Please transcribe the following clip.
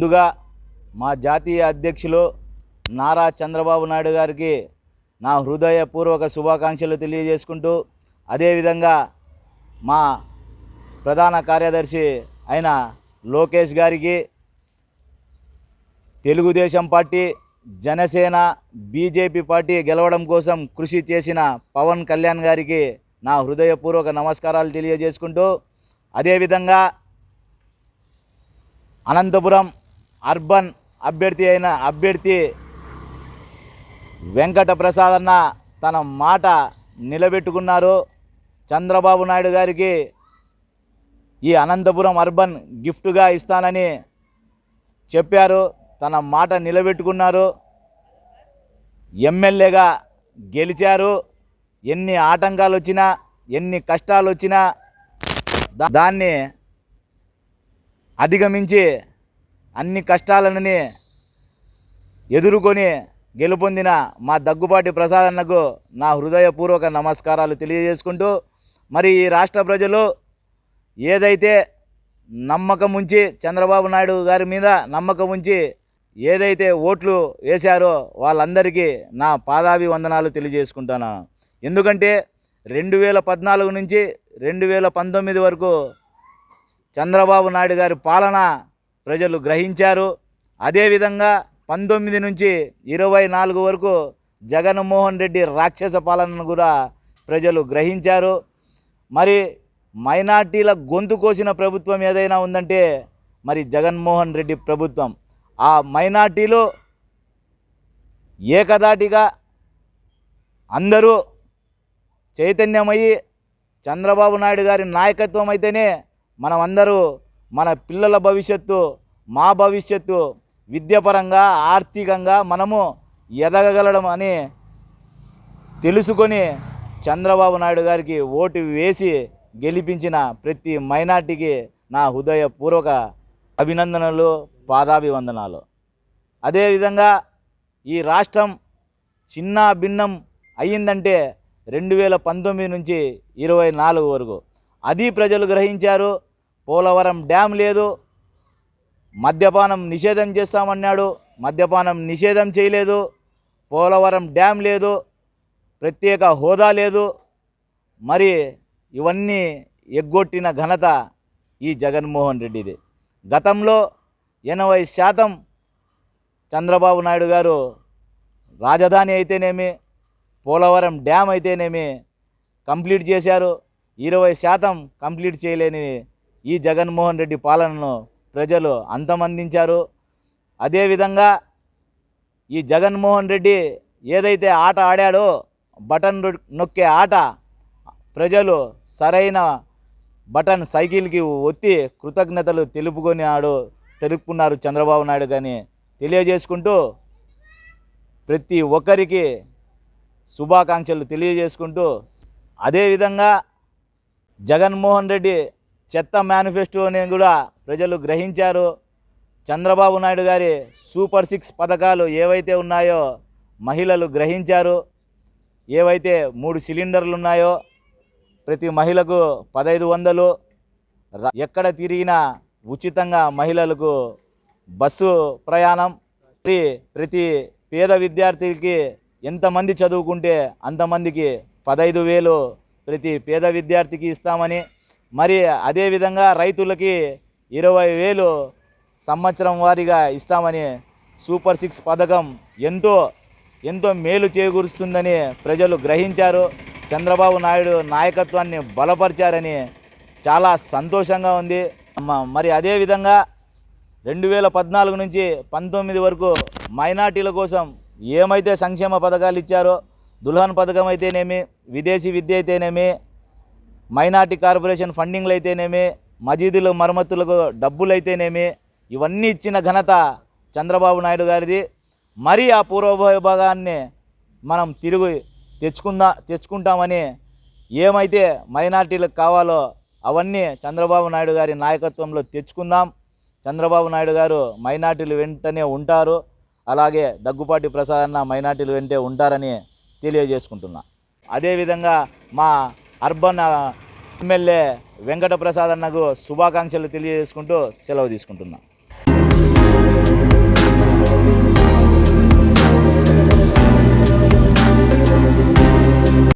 ముందుగా మా జాతీయ అధ్యక్షులు నారా చంద్రబాబు నాయుడు గారికి నా హృదయపూర్వక శుభాకాంక్షలు తెలియజేసుకుంటూ అదేవిధంగా మా ప్రధాన కార్యదర్శి అయిన లోకేష్ గారికి Telugudesam party Janasena BJP party గెలవడం కోసం కృషి చేసిన పవన్ కళ్యాణ్ గారికి నా హృదయపూర్వక నమస్కారాలు తెలియజేసుకుంటూ అదేవిధంగా అనంతపురం అర్బన్ అభ్యర్థి అయిన అభ్యర్థి వెంకట ప్రసాద్ అన్న తన మాట నిలబెట్టుకున్నారు. చంద్రబాబు నాయుడు గారికి ఈ అనంతపురం అర్బన్ గిఫ్ట్గా ఇస్తానని చెప్పారు. తన మాట నిలబెట్టుకున్నారు. ఎమ్మెల్యేగా గెలిచారు. ఎన్ని ఆటంకాలు వచ్చినా ఎన్ని కష్టాలు వచ్చినా దా- దాన్ని అధిగమించి అన్ని కష్టాలని ఎదుర్కొని గెలుపొందిన మా దగ్గుబాటి ప్రసాద్ అన్నకు నా హృదయపూర్వక నమస్కారాలు తెలియజేసుకుంటూ మరి ఈ రాష్ట్ర ప్రజలు ఏదైతే నమ్మకం ఉంచి చంద్రబాబు నాయుడు గారి మీద నమ్మకం ఉంచి ఏదైతే ఓట్లు వేశారో వాళ్ళందరికీ నా పాదాభి వందనాలు తెలియజేసుకుంటాను ఎందుకంటే రెండు వేల పద్నాలుగు నుంచి రెండు వేల పంతొమ్మిది వరకు చంద్రబాబు నాయుడు గారి పాలన ప్రజలు గ్రహించారు. అదేవిధంగా పంతొమ్మిది నుంచి ఇరవై నాలుగు వరకు జగన్మోహన్ రెడ్డి రాక్షస పాలనను కూడా ప్రజలు గ్రహించారు. మరి మైనార్టీల గొంతు కోసిన ప్రభుత్వం ఏదైనా ఉందంటే మరి జగన్మోహన్ రెడ్డి ప్రభుత్వం. ఆ మైనార్టీలు ఏకదాటిగా అందరూ చైతన్యమయ్యి చంద్రబాబు నాయుడు గారి నాయకత్వం అయితేనే మనమందరూ మన పిల్లల భవిష్యత్తు మా భవిష్యత్తు విద్యాపరంగా ఆర్థికంగా మనము ఎదగగలడం అని తెలుసుకొని చంద్రబాబు నాయుడు గారికి ఓటు వేసి గెలిపించిన ప్రతి మైనార్టీకి నా హృదయపూర్వక అభినందనలు పాదాభివందనాలు. అదేవిధంగా ఈ రాష్ట్రం చిన్న భిన్నం అయ్యిందంటే రెండు వేల పంతొమ్మిది నుంచి ఇరవై నాలుగు వరకు. అది ప్రజలు గ్రహించారు పోలవరం డ్యామ్ లేదు. మద్యపానం నిషేధం చేస్తామన్నాడు. మద్యపానం నిషేధం చేయలేదు. పోలవరం డ్యామ్ లేదు. ప్రత్యేక హోదా లేదు. మరి ఇవన్నీ ఎగ్గొట్టిన ఘనత ఈ జగన్మోహన్ రెడ్డిది. గతంలో ఎనభై శాతం చంద్రబాబు నాయుడు గారు రాజధాని అయితేనేమి పోలవరం డ్యామ్ అయితేనేమి కంప్లీట్ చేశారు. ఇరవై శాతం కంప్లీట్ చేయలేని ఈ జగన్మోహన్ రెడ్డి పాలనను ప్రజలు అంతమందించారు. అదేవిధంగా ఈ జగన్మోహన్ రెడ్డి ఏదైతే ఆట ఆడాడో బటన్ నొక్కే ఆట ప్రజలు సరైన బటన్ సైకిల్కి ఒత్తి కృతజ్ఞతలు తెలుపుకున్నాడు తెలుపుకున్నారు చంద్రబాబు నాయుడు కానీ తెలియజేసుకుంటూ ప్రతి ఒక్కరికి శుభాకాంక్షలు తెలియజేసుకుంటూ అదేవిధంగా జగన్మోహన్ రెడ్డి చెత్త మేనిఫెస్టోని కూడా ప్రజలు గ్రహించారు. చంద్రబాబు నాయుడు గారి సూపర్ సిక్స్ పథకాలు ఏవైతే ఉన్నాయో మహిళలు గ్రహించారు. ఏవైతే మూడు సిలిండర్లు ఉన్నాయో ప్రతి మహిళకు పదహైదు వందలు. ఎక్కడ తిరిగినా ఉచితంగా మహిళలకు బస్సు ప్రయాణం. మరి ప్రతి పేద విద్యార్థికి ఎంతమంది చదువుకుంటే అంతమందికి పదహైదు వేలు ప్రతి పేద విద్యార్థికి ఇస్తామని మరి అదేవిధంగా రైతులకి ఇరవై వేలు సంవత్సరం వారీగా ఇస్తామని సూపర్ సిక్స్ పథకం ఎంతో ఎంతో మేలు చేకూరుస్తుందని ప్రజలు గ్రహించారు. చంద్రబాబు నాయుడు నాయకత్వాన్ని బలపరిచారని చాలా సంతోషంగా ఉంది. మరి అదేవిధంగా రెండు వేల పద్నాలుగు నుంచి పంతొమ్మిది వరకు మైనార్టీల కోసం ఏమైతే సంక్షేమ పథకాలు ఇచ్చారో దుల్హన్ పథకం అయితేనేమి విదేశీ విద్య అయితేనేమి మైనార్టీ కార్పొరేషన్ ఫండింగ్లు అయితేనేమి మజీదుల మరమ్మతులకు డబ్బులు అయితేనేమి ఇవన్నీ ఇచ్చిన ఘనత చంద్రబాబు నాయుడు గారిది. మరి ఆ పూర్వభాగాన్ని మనం తిరిగి తెచ్చుకుందా తెచ్చుకుంటామని ఏమైతే మైనార్టీలకు కావాలో అవన్నీ చంద్రబాబు నాయుడు గారి నాయకత్వంలో తెచ్చుకుందాం. చంద్రబాబు నాయుడు గారు మైనార్టీలు వెంటనే ఉంటారు. అలాగే దగ్గుపాటి ప్రసాద్ అన్న మైనార్టీలు వెంటే ఉంటారని తెలియజేసుకుంటున్నా. అదేవిధంగా మా అర్బన్ ఎమ్మెల్యే వెంకటప్రసాద్ అన్నకు శుభాకాంక్షలు తెలియజేసుకుంటూ సెలవు తీసుకుంటున్నాను